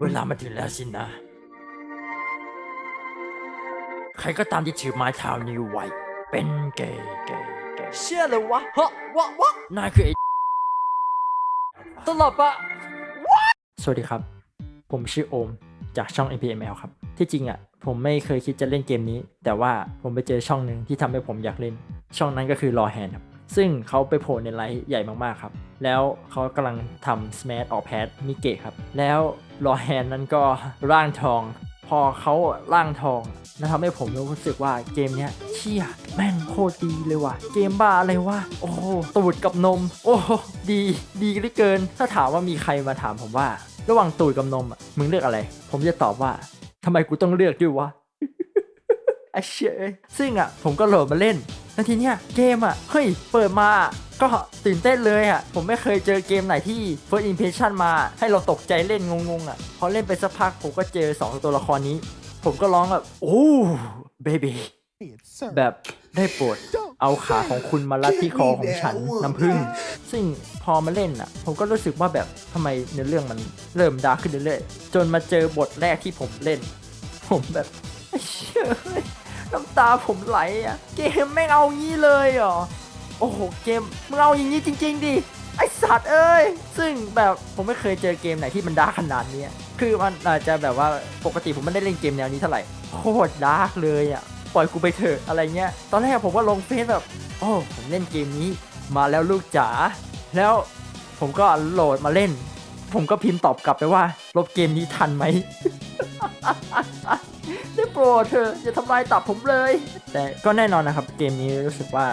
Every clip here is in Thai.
เวลามาถึงแล้วสินะ ใครก็ตามที่ถือไม้เท้านี้ไว้ เป็นเกย์เกย์เกย์เชี่ยเลยวะฮะวะวะนายคือไอ้ตลบอะสวัสดีครับ ผมชื่อโอม จากช่อง APML ครับ ที่จริงอะ ผมไม่เคยคิดจะเล่นเกมนี้ แต่ว่าผมไปเจอช่องหนึ่งที่ทำให้ผมอยากเล่น ช่องนั้นก็คือรอแฮนครับ ซึ่งเขาไปโผล่ในไลฟ์ใหญ่มากๆครับ แล้วเขากำลังทำ Smash ออกแพดมิเกะครับ แล้วรอแฮนนั้นก็ร่างทอง พอเขาร่างทองนั่นทำให้ผมรู้สึกว่าเกมเนี้ยเชี่ยแม่งโคตรดีเลยว่ะ เกมบ้าอะไรวะ โอ้ตูดกับนม โอ้ดีดีเหลือเกิน ถ้าถามว่ามีใครมาถามผมว่า ระหว่างตูดกับนมอะมึงเลือกอะไร ผมจะตอบว่าทำไมกูต้องเลือกด้วยวะไอเชี่ยซึ่งอะผมก็โหลดมาเล่น แล้วทีเนี้ยเกมอะ เฮ้ย เปิดมาก็ตื่นเต้นเลยอะ ผมไม่เคยเจอเกมไหนที่ first impression มาให้เราตกใจเล่นงงๆอะ พอเล่นไปสักพักผมก็เจอ 2 ตัวละครนี้ ผมก็ร้องแบบ โอ้เบบีแบบได้โปรดเอาขาของคุณมาลัดที่คอของฉันน้ำผึ้งซึ่งพอมาเล่นอะ ผมก็รู้สึกว่าแบบทำไมเนื้อเรื่องมันเริ่มดาร์กขึ้นเรื่อยๆจนมาเจอบทแรกที่ผมเล่น ผมแบบไอ้เชื่อเอ้ย น้ำตาผมไหลอะเกมไม่งเอางี้เลยเหรอ โอ้โห เกมมึงเอาอย่างนี้จริง ๆดิ ไอสัตว์เอ้ย ซึ่งแบบผมไม่เคยเจอเกมไหนที่มันดาร์กขนาดนี้ คือมันอาจจะแบบว่าปกติผมไม่ได้เล่นเกมแนวนี้เท่าไหร่ โคตรดาร์กเลยอะปล่อยกูไปเถอะอะไรเงี้ย ตอนแรกผมว่าลงเฟซแบบ โอ้ผมเล่นเกมนี้มาแล้วลูกจ๋า แล้วผมก็โหลดมาเล่น ผมก็พิมพ์ตอบกลับไปว่าลบเกมนี้ทันไหม ได้โปรดเถอะอย่าทำลายตับผมเลย แต่ก็แน่นอนนะครับ เกมนี้รู้สึกว่า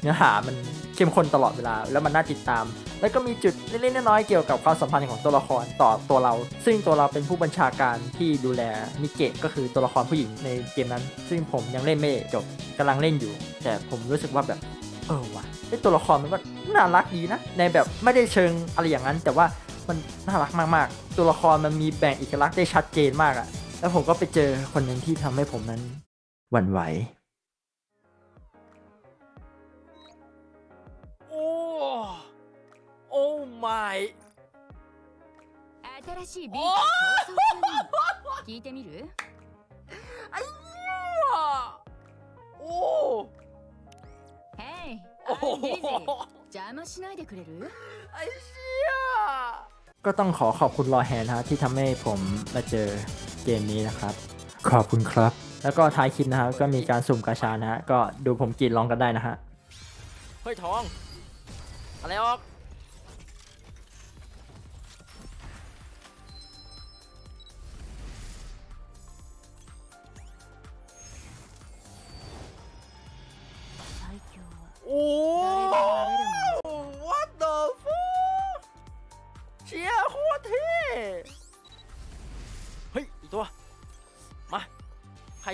เนื้อหามันเข้มข้นตลอดเวลา แล้วมันน่าติดตาม แล้วก็มีจุดเล็กๆน้อยๆเกี่ยวกับความสัมพันธ์ของตัวละครต่อตัวเรา ซึ่งตัวเราเป็นผู้บัญชาการที่ดูแลมิเกะก็คือตัวละครผู้หญิงในเกมนั้น ซึ่งผมยังเล่นไม่จบกำลังเล่นอยู่ แต่ผมรู้สึกว่าแบบเออว่ะไอตัวละครมันก็น่ารักดีนะ ในแบบไม่ได้เชิงอะไรอย่างนั้น แต่ว่ามันน่ารักมากๆ ตัวละครมันมีแบ่งเอกลักษณ์ได้ชัดเจนมากอะ แล้วผมก็ไปเจอคนหนึ่งที่ทำให้ผมนั้นหวั่นไหว โอ้โอ้ my 新しいビート構想中なの聞いてみる ไอ้เหี้ยโอ้ ヘイ โอ้โห I'm busy 邪魔しないでくれる ไอ้เชี่ย ก็ต้องขอขอบคุณรอแฮนนะฮะที่ทำให้ผมมาเจอ เกมนี้นะครับ ขอบคุณครับ แล้วก็ท้ายคลิปนะครับก็มีการสุ่มกระชานะฮะก็ดูผมกรีดร้องกันได้นะฮะเฮ้ยทอง อะไรออกโอ้ ตัว มาใคร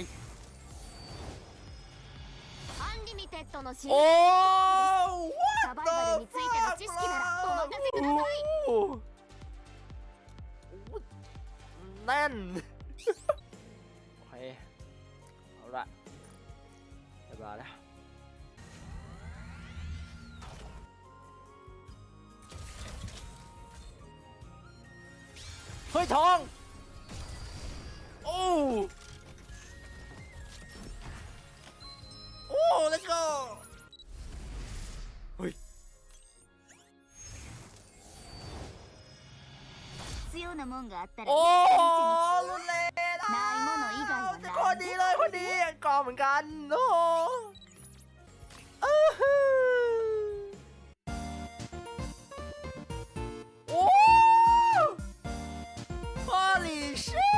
โอ้วัตแน่นโอเคเอาละเรียบร้อยแล้วเฮ้ยทอง 必要なもんがあったら โอ้ 店 รุนแรง にないもの以外は แต่คนดีเลยคนดีกอเหมือนกัน โอ้อื้อหือโอ้ holy shit